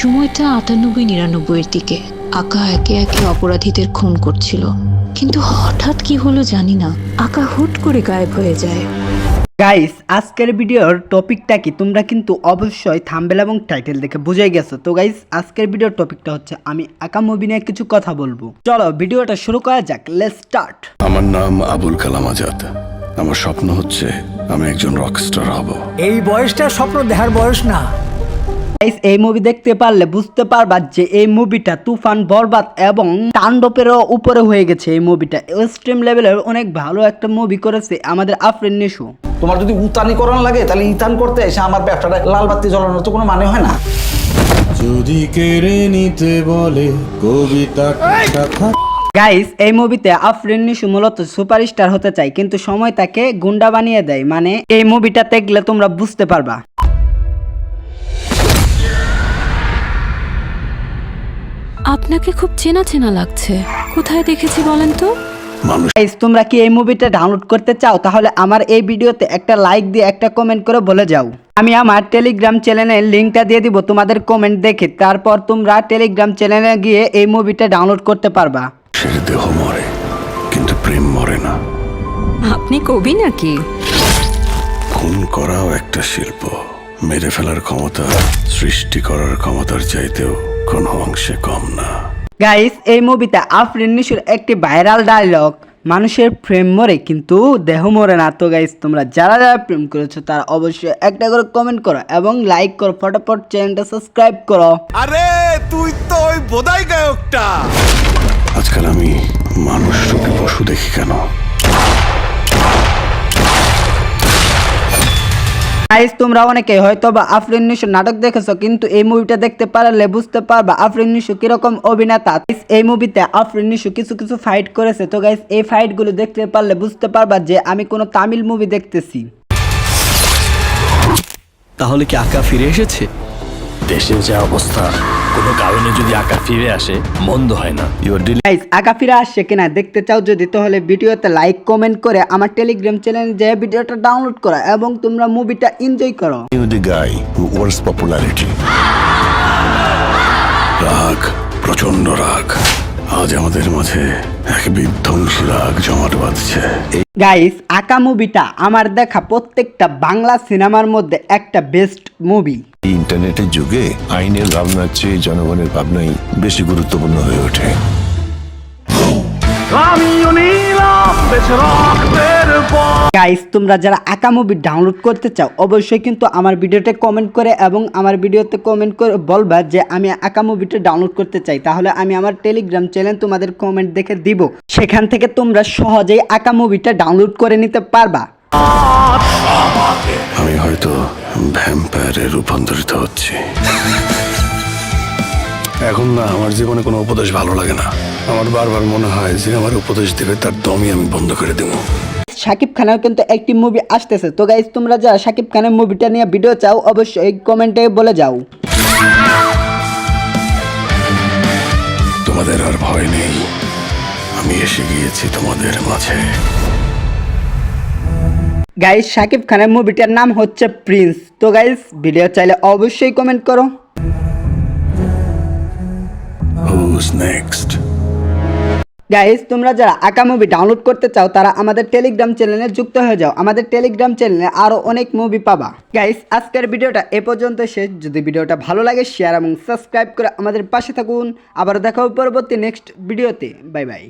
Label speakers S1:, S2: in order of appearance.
S1: সময়টা আটানব্বই নিরানব্বইয়ের দিকে। আকা একে একে অপরাধীদের খুন করছিল। কিন্তু হঠাৎ কি হলো জানি না। আকা হুট করে গায়েব হয়ে যায়।
S2: গাইস আজকের ভিডিওর টপিকটা কি? তোমরা কিন্তু অবশ্যই থাম্বেল এবং টাইটেল দেখে বুঝে গেছো। তো গাইস আজকের ভিডিওর টপিকটা হচ্ছে আমি আকা মুভি নিয়ে কিছু কথা বলব। চলো ভিডিওটা শুরু করা যাক। লেটস স্টার্ট
S3: আমার নাম আবুল কালাম আজাদ। আমার স্বপ্ন হচ্ছে আমি একজন রকস্টার হব।
S4: এই বয়সটা স্বপ্ন দেখার বয়স না।
S2: গাইস এই মুভি দেখতে পারলে বুঝতে পারবা যে এই মুভিটা তুফান বরবাদ এবং তাণ্ডবেরও উপরে হয়ে গেছে এই মুভিটা এক্সট্রিম লেভেলের অনেক ভালো একটা মুভি করেছে আমাদের আফরিন নিশু।
S5: তোমার যদি উতানি করানো লাগে তাহলে ইতান করতে এসে আমার ব্যবসাটা লাল বাতি জ্বলানোর তো কোনো মানে হয় না।
S6: যদি কেড়ে নিতে বলে কবিতা কথা
S2: গাইস এই মুভিতে আফরিন নিশু মূলত সুপারস্টার হতে চায় কিন্তু সময় তাকে গুন্ডা বানিয়ে দেয়। মানে এই মুভিটা দেখলে তোমরা বুঝতে পারবা।
S1: আপনাকে খুব চেনা চেনা লাগছে। কোথায় দেখেছি বলেন তো?
S3: মানুষ
S2: তোমরা কি এই মুভিটা ডাউনলোড করতে চাও? তাহলে আমার এই ভিডিওতে একটা লাইক দিয়ে একটা কমেন্ট করে বলে যাও। আমি আমার টেলিগ্রাম চ্যানেলের লিঙ্কটা দিয়ে দিব তোমাদের কমেন্ট দেখে। তারপর তোমরা টেলিগ্রাম চ্যানেলে গিয়ে এই মুভিটা ডাউনলোড করতে পারবা।
S3: সে দেহ মরে কিন্তু প্রেম মরে না।
S1: আপনি কবি নাকি?
S3: খুন করাও একটা শিল্প। মেরে ফেলার ক্ষমতা সৃষ্টি করার ক্ষমতার চাইতেও কোনো অংশে কম না।
S2: গাইস এই মুভিতে আফরিন নিশুর একটি ভাইরাল ডায়লগ মানুষের প্রেম মরে কিন্তু দেহ মরে না। তো গাইস তোমরা যারা যারা প্রেম করেছ তারা অবশ্যই একটা করে কমেন্ট করো এবং লাইক করো। ফটাফট চ্যানেলটা সাবস্ক্রাইব করো।
S6: আরে তুই তো ওই বোধাই গায়কটা।
S3: আজকাল আমি মানুষ রূপী পশু দেখি কেন?
S2: গাইস তোমরা অনেকে হয়তো বা আফরিন নিশু নাটক দেখেছ, কিন্তু এই মুভিটা দেখতে পারলে বুঝতে পারবা আফরিন নিশু কীরকম অভিনেতা। এই মুভিতে আফরিন নিশু কিছু কিছু ফাইট করেছে। তো গাইস এই ফাইটগুলো দেখতে পারলে বুঝতে পারবা যে আমি কোনো তামিল মুভি দেখতেছি।
S7: তাহলে কি আঁকা ফিরে এসেছে?
S8: দেশের যা অবস্থা কোনো কারণে যদি আঁকা ফিরে আসে মন্দ হয় না।
S3: ইউর আর
S2: গাইস আঁকা ফিরে আসছে কিনা দেখতে চাও যদি তাহলে ভিডিওতে লাইক কমেন্ট করে আমার টেলিগ্রাম চ্যানেলে যে ভিডিওটা ডাউনলোড করো এবং তোমরা মুভিটা এনজয় করো।
S3: You the guy who wants popularity. রাগ প্রচণ্ড রাগ। আজ আমাদের মাঝে এক বিধ্বংসী রাগ জমাট বাঁধছে।
S2: গাইস আঁকা মুভিটা আমার দেখা প্রত্যেকটা বাংলা সিনেমার মধ্যে একটা বেস্ট মুভি
S3: ইন্টারনেটের যুগে আইনের ভাবনার চেয়ে জনগণের ভাবনাই বেশি গুরুত্বপূর্ণ হয়ে ওঠে।
S2: গাইস তোমরা যারা আঁকা মুভি ডাউনলোড করতে চাও, অবশ্যই কিন্তু আমার ভিডিওতে কমেন্ট করে এবং আমার ভিডিওতে কমেন্ট করে বলবা যে আমি আঁকা মুভিটা ডাউনলোড করতে চাই। তাহলে আমি আমার টেলিগ্রাম চ্যানেল তোমাদের কমেন্ট দেখে দিব। সেখান থেকে তোমরা সহজেই আঁকা মুভিটা ডাউনলোড করে নিতে পারবা।
S3: আমি হয়তো ভ্যাম্পায়ারে রূপান্তরিত হচ্ছি। এখন না, আমার জীবনে কোনো উপদেশ ভালো লাগে না। আমার বারবার মনে হয় যে আমার উপদেশ দেবে তার দমই আমি বন্ধ করে দেবো।
S2: শাকিব খানের কিন্তু একটি মুভি আসতেছে। তো গাইস তোমরা যারা শাকিব খানের মুভিটা নিয়ে ভিডিও চাও অবশ্যই কমেন্টে বলে যাও।
S3: তোমাদের আর ভয় নেই। আমি এসে গিয়েছি তোমাদের মাঝে।
S2: গাইস শাকিব খানের মুভিটার নাম হচ্ছে প্রিন্স তো গাইস ভিডিও চাইলে অবশ্যই কমেন্ট করো।
S3: হুজ নেক্সট
S2: গাইস তোমরা যারা আঁকা মুভি ডাউনলোড করতে চাও, তারা আমাদের টেলিগ্রাম চ্যানেলে যুক্ত হয়ে যাও। আমাদের টেলিগ্রাম চ্যানেলে আরও অনেক মুভি পাবা। গাইস আজকের ভিডিওটা এ পর্যন্ত শেষ। যদি ভিডিওটা ভালো লাগে শেয়ার এবং সাবস্ক্রাইব করে আমাদের পাশে থাকুন। আবার দেখা হবে পরবর্তী নেক্সট ভিডিওতে বাই বাই